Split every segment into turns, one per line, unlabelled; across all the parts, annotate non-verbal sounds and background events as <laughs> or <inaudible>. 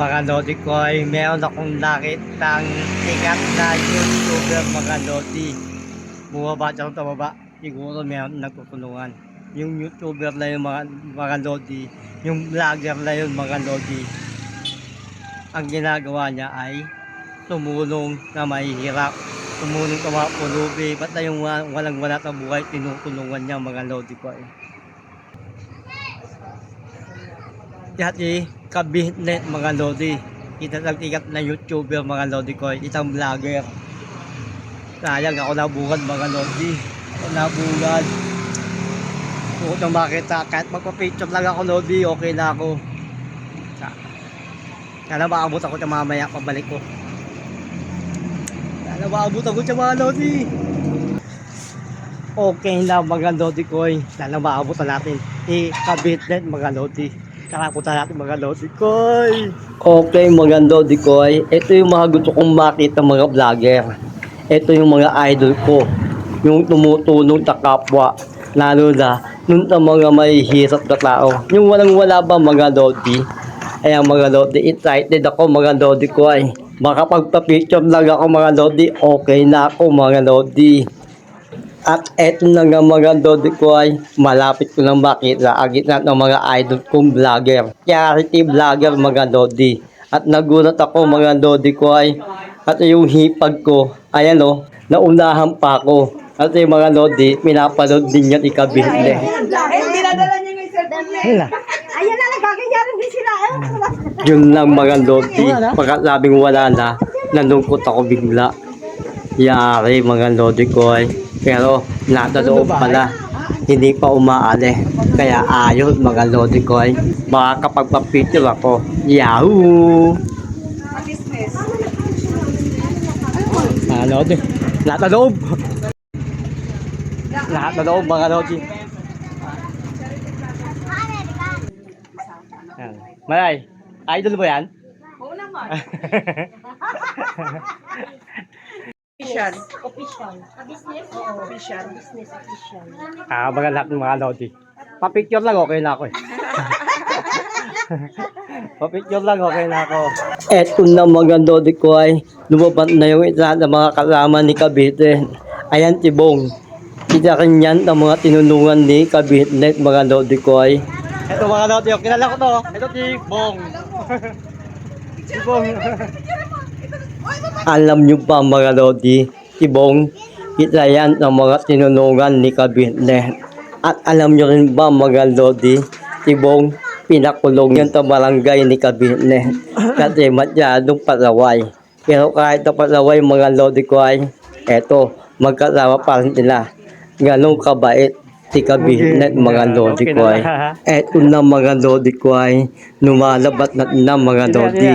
mga lodi ko ay meron akong nakitang sikat na YouTuber mga lodi. Bumaba siya sa baba. Siguro meron nagtutulungan. Yung YouTuber na yung mga, mga lodi, yung vlogger na yun mga lodi. Ang ginagawa niya ay tumulong na mahihirap. Tumulong sa mga pulubi. Ba't na yung wa- walang wala sa buhay, tinutulungan niya mga lodi ko ay. Dati kabihnet mga lodi. Tikat na YouTuber mga lodi ko. Isang vlogger. Sayang ako nabugan mga lodi. Ako nabugan. Bukod nang makita. Kahit magpa-picture lang ako lodi, okay na ako. Sa- Sana maabot ako sa mamaya pabalik ko. Sana maabot ako sa mga lodi. Okay na mga lodi ko. Sana maabot na natin. I-kabitnet mga lodi. Karaputan natin mga lodi ko. Okay mga lodi ko. Ito yung mga gusto kong makita mga vlogger. Ito yung mga idol ko. Yung tumutulong sa kapwa. Lalo na nung sa mga may hirap na tao. Yung walang wala ba mga lodi. Ayan mga lodi, excited ako mga lodi ko ay. Makapagpa-picture lang ako mga lodi, okay na ako mga lodi. At eto na nga mga lodi ko ay malapit ko lang makita ang gitna ng mga idol kong vlogger. Charity vlogger mga lodi. At nagulat ako mga lodi ko ay at yung hipag ko, ayan o, naunahan pa ako. At yung mga lodi, pinapanood din yan
cellphone niya. Ayan na, nagkakayari din sila. Eh.
Yun lang mga lodi. Pagkasabing wala na, nalungkot ako bigla. Yari mga lodi ko ay. Pero nasa loob pala. Hindi pa umaali. Kaya ayos mga lodi ko ay. Baka kapag pa-picture ako. Yahoo! Mga lodi. Nasa loob. Nasa loob mga lodi. Malay, idol mo yan?
Oo naman. <laughs> Official.
Official. Business? Oo.
Official.
Business official.
Ah, baga lahat ng mga lodi. Pa-picture lang, okay na ako eh. <laughs> Pa-picture lang, okay na ako. Eto na mga lodi ko ay lumabas na yung isa ng mga kasama ni Cavite. Ayan si Bong. Isa rin yan ng mga tinulungan ni Cavite mga lodi ko ay. Eto mga lodi, oh, kilala ko to. Ito si Bong. si Bong. Alam nyo ba mga lodi, si Bong, isa yan ng mga tinulungan ni Cavite. At alam nyo rin ba mga lodi, si Bong, pinakulong yan sa barangay ni Cavite. Kasi masyadong palaway. Pero kahit na palaway mga lodi ko ay, eto, magkasama pa rin sila. Ganong kabait si Cavite <laughs> mga lodi ko ay. Eto na mga lodi ko ay, lumalabat na na mga lodi.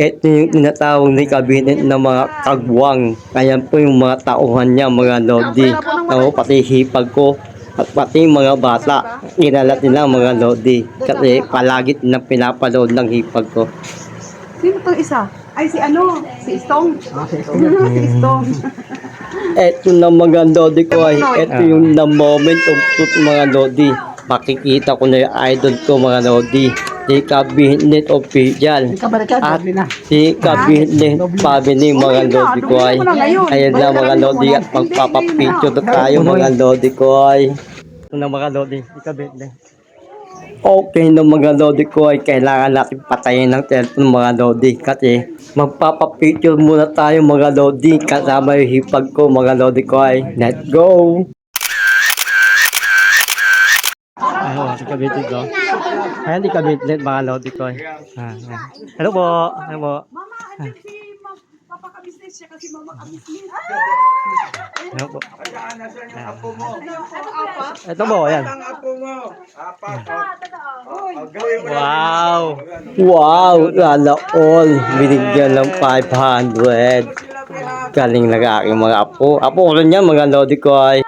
Ito yung tinatawag ni Cabinet na mga kagwang. Ayan po yung mga tauhan niya, mga lodi. Ako, pati hipag ko. At pati mga bata. Inalat nila mga lodi. Kasi palagi na pinapalood ng hipag ko.
Sino tong isa? Ay, si ano? Si Stone. si Stone. <laughs> <laughs>
Ito na mga lodi ko ay, ito yung the moment of truth mga lodi. Makikita ko na yung idol ko mga lodi. Si Cabinet Official. At si Cabinet Family mga lodi ko ay. Ayan na mga lodi at magpapapicture na tayo mga lodi ko ay. Ito na mga lodi, si Cabinet. Okay na mga lodi ko ay kailangan natin patayin ng cellphone mga lodi kasi magpapapicture muna tayo mga lodi kasama yung hipag ko mga lodi ko ay let's go Ayun, si Cavite ko. Ayan, di Cavite, mga lodi ko. ay. Ah, ah. Hello po, hello po.
Mama, andyan si Ma- Papa ka-business siya kasi mama ka-business.
Hello po.
Apa?
Ito po, ayan.
Ang apo mo. Ang gawin mo
Wow! Wow! Lala all. Binigyan ng 500. Galing na aking mga apo. Apo ko rin yan, mga lodi ko ay.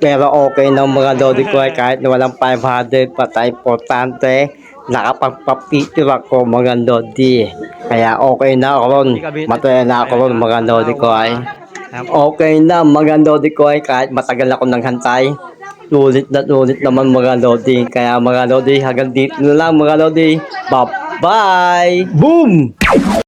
Pero okay ng mga lodi ko ay kahit na walang 500 patay importante. Nakapagpa-picture ako mga lodi. Kaya okay na ako ron. Mataya na ako ron mga lodi ko ay. Okay na mga lodi ko ay kahit matagal ako nang hantay. Ulit na ulit naman mga lodi. Kaya mga lodi hanggang dito na lang mga lodi. Bye Bye! Boom!